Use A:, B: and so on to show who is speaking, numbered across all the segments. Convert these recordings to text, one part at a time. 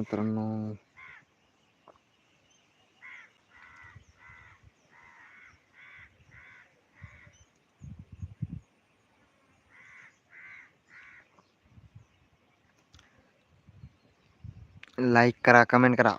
A: मित्रांनो लाईक करा कमेंट करा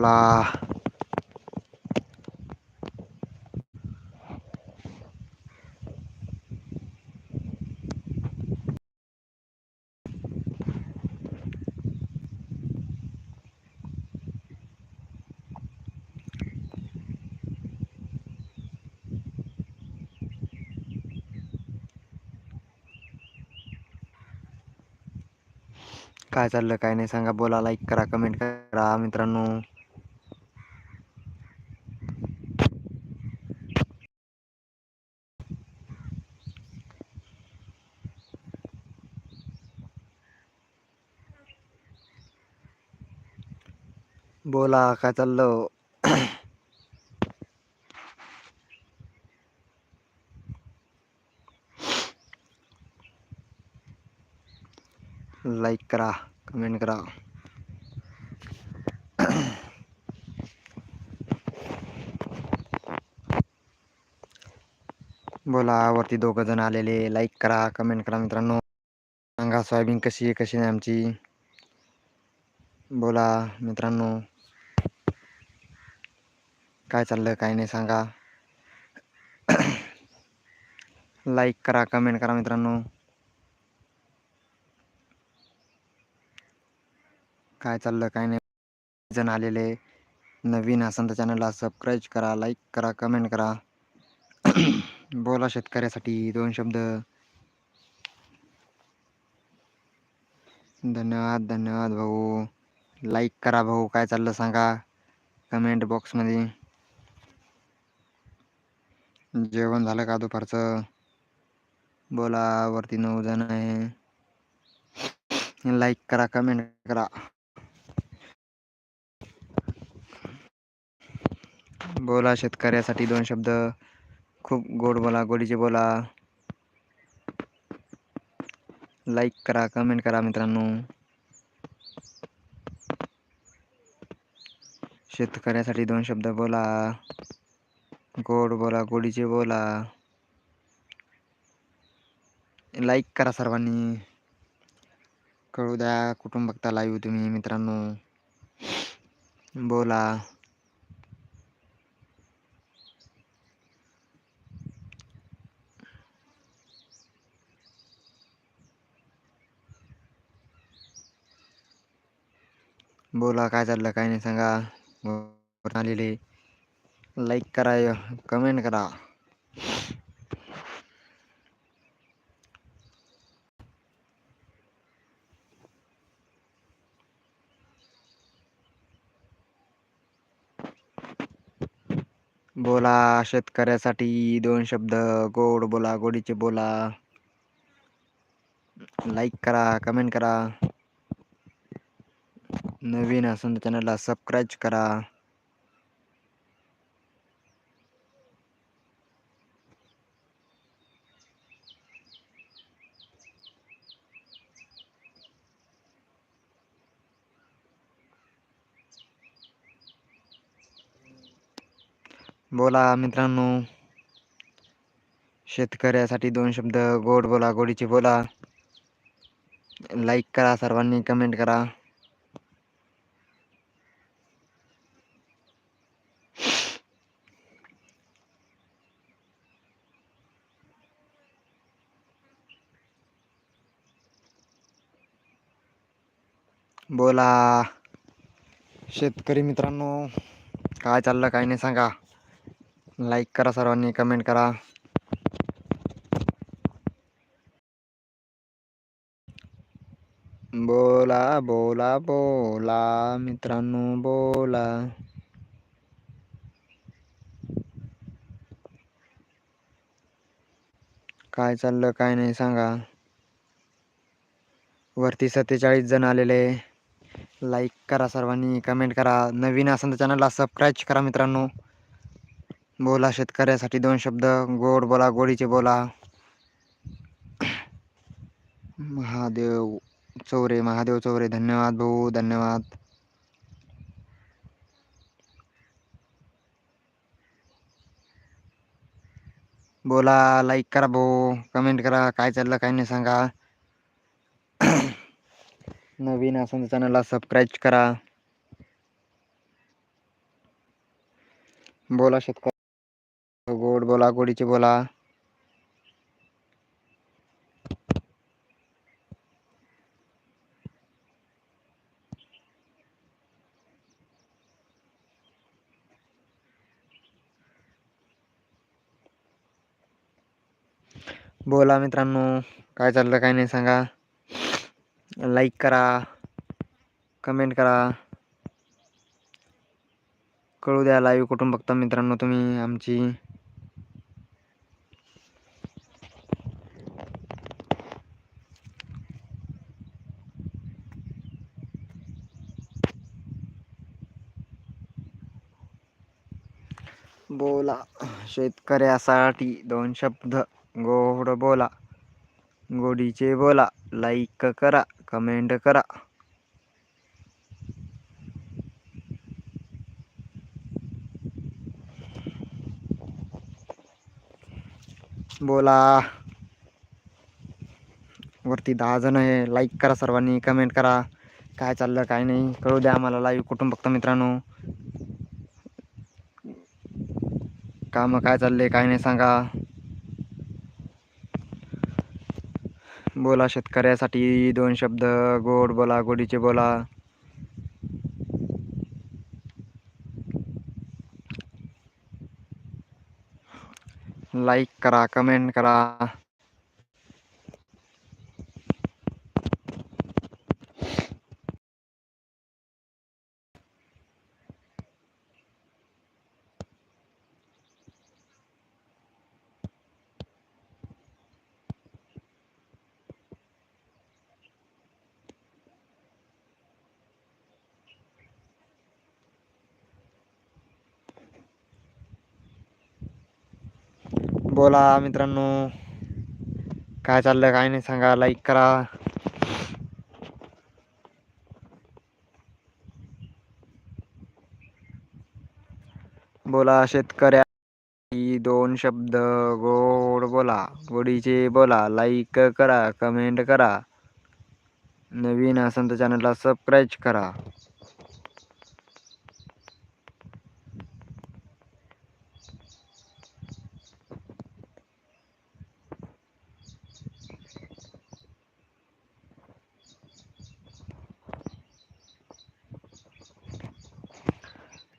A: बोला काय चाललं काय नाही सांगा बोला लाईक करा कमेंट करा मित्रांनो बोला काय चाललं? लाईक करा कमेंट करा. बोला वरती दोघं जण आलेले लाईक करा कमेंट करा मित्रांनो. सांगा सोयाबीन कशी आहे कशी नाही आमची? बोला मित्रांनो. काय चाललं काय नाही सांगा. लाईक करा कमेंट करा मित्रांनो. काय चाललं काय नाही. जण आलेले. नवीन असन तर चॅनलला सबस्क्राईब करा लाईक करा कमेंट करा. बोला शेतकऱ्यासाठी दोन शब्द. धन्यवाद धन्यवाद भाऊ. लाईक करा भाऊ काय चाललं सांगा. कमेंट बॉक्समध्ये जेवण झालं का दुपारचं? बोला वरती नऊ जण आहे. लाईक करा कमेंट करा. बोला शेतकऱ्यासाठी दोन शब्द. खूप गोड बोला गोडीचे बोला. लाईक करा कमेंट करा मित्रांनो. शेतकऱ्यासाठी दोन शब्द बोला. गोड बोला गोडीचे बोला. लाईक करा सर्वांनी. कळू द्या कुठून बघता लाईव्ह तुम्ही मित्रांनो. बोला. बोला काय चाललं काय नाही सांगा. आलेले लाईक करा कमेंट करा. बोला शेतकऱ्यासाठी दोन शब्द गोड बोला गोडीचे बोला. लाईक करा कमेंट करा. नवीन असून चॅनलला सबस्क्राईब करा. बोला मित्रांनो. शेतकऱ्यासाठी दोन शब्द गोड बोला गोडीचे बोला. लाईक करा सर्वांनी कमेंट करा. बोला. शेतकरी मित्रांनो काय चाललं काय नाही सांगा. लाईक करा सर्वांनी कमेंट करा. बोला बोला बोला मित्रांनो बोला. काय चाललं काय नाही सांगा. वरती सत्तेचाळीस जण आलेले. लाईक करा सर्वांनी कमेंट करा. नवीन असेल तर चॅनलला सबस्क्राईब करा मित्रांनो. बोला शेतकऱ्यासाठी दोन शब्द. गोड बोला गोडीचे बोला. महादेव चौरे महादेव चौरे. धन्यवाद भाऊ धन्यवाद. बोला लाईक करा भाऊ. कमेंट करा. काय चाललं काय नाही सांगा. नवीन असून चॅनलला सबस्क्राईब करा. बोला शेतकरी बोला गोडीचे बोला. बोला मित्रांनो काय चाललं काय नाही सांगा. लाईक करा कमेंट करा. कळू द्या लाईव्ह कुठून बघता मित्रांनो तुम्ही आमची. बोला. शेतकऱ्यासाठी दोन शब्द. गोड बोला. गोडीचे बोला. लाईक करा. कमेंट करा. बोला. वरती दहा जण आहे. लाईक करा सर्वांनी. कमेंट करा. काय चाललं काय नाही. कळू द्या आम्हाला लाईव्ह कुटुंब फक्त मित्रांनो. काम काय चालले काय नाही सांगा. बोला शेतकऱ्यासाठी दोन शब्द गोड बोला गोडीचे बोला. लाईक करा कमेंट करा. बोला मित्रांनो. काय चाललं काय नाही सांगा लाईक करा. बोला शेतकऱ्या दोन शब्द गोड बोला गोडीचे बोला लाईक करा कमेंट करा. नवीन असेल तर चॅनलला सबस्क्राईब करा.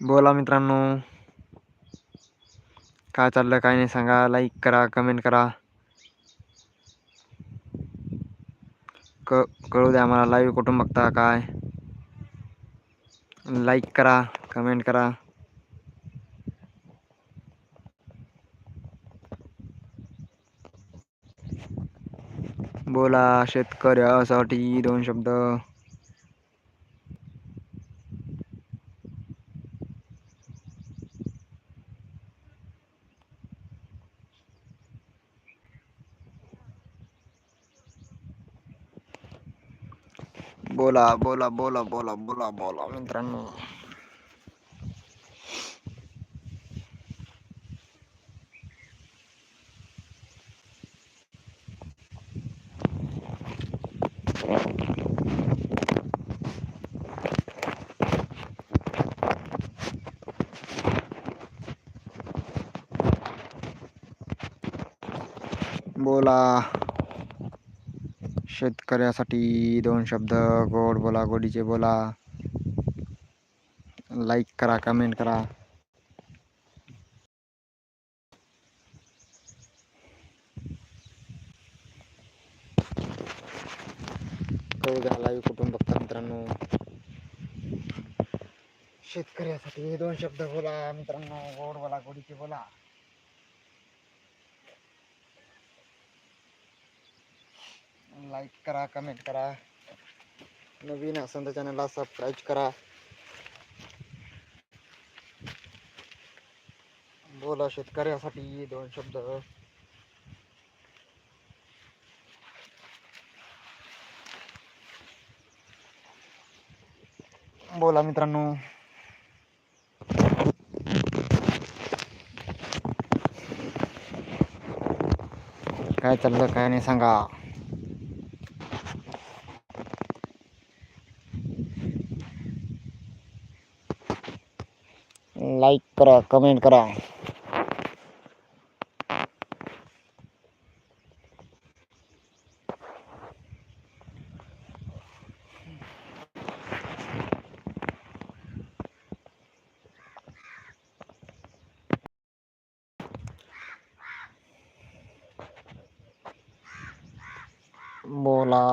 A: बोला मित्रांनो. काय चाललं काय नाही सांगा. लाईक करा कमेंट करा. क कळू द्या आम्हाला लाईव्ह कुठून बघता काय. लाईक करा कमेंट करा. बोला शेतकऱ्यासाठी दोन शब्द. बोला बोला बोला बोला बोला बोला मित्रांनो बोला शेतकऱ्यासाठी दोन शब्द गोड बोला गोडीचे बोला. लाईक करा कमेंट करा. लाईव्ह कुटुंब मित्रांनो. शेतकऱ्यासाठी दोन शब्द बोला मित्रांनो. गोड बोला गोडीचे बोला. लाईक करा कमेंट करा. नवीन असेल तर चॅनलला सबस्क्राईब करा. बोला शेतकऱ्यासाठी दोन शब्द. बोला मित्रांनो. काय चाललं काय नाही सांगा. लाईक करा कमेंट करा बोला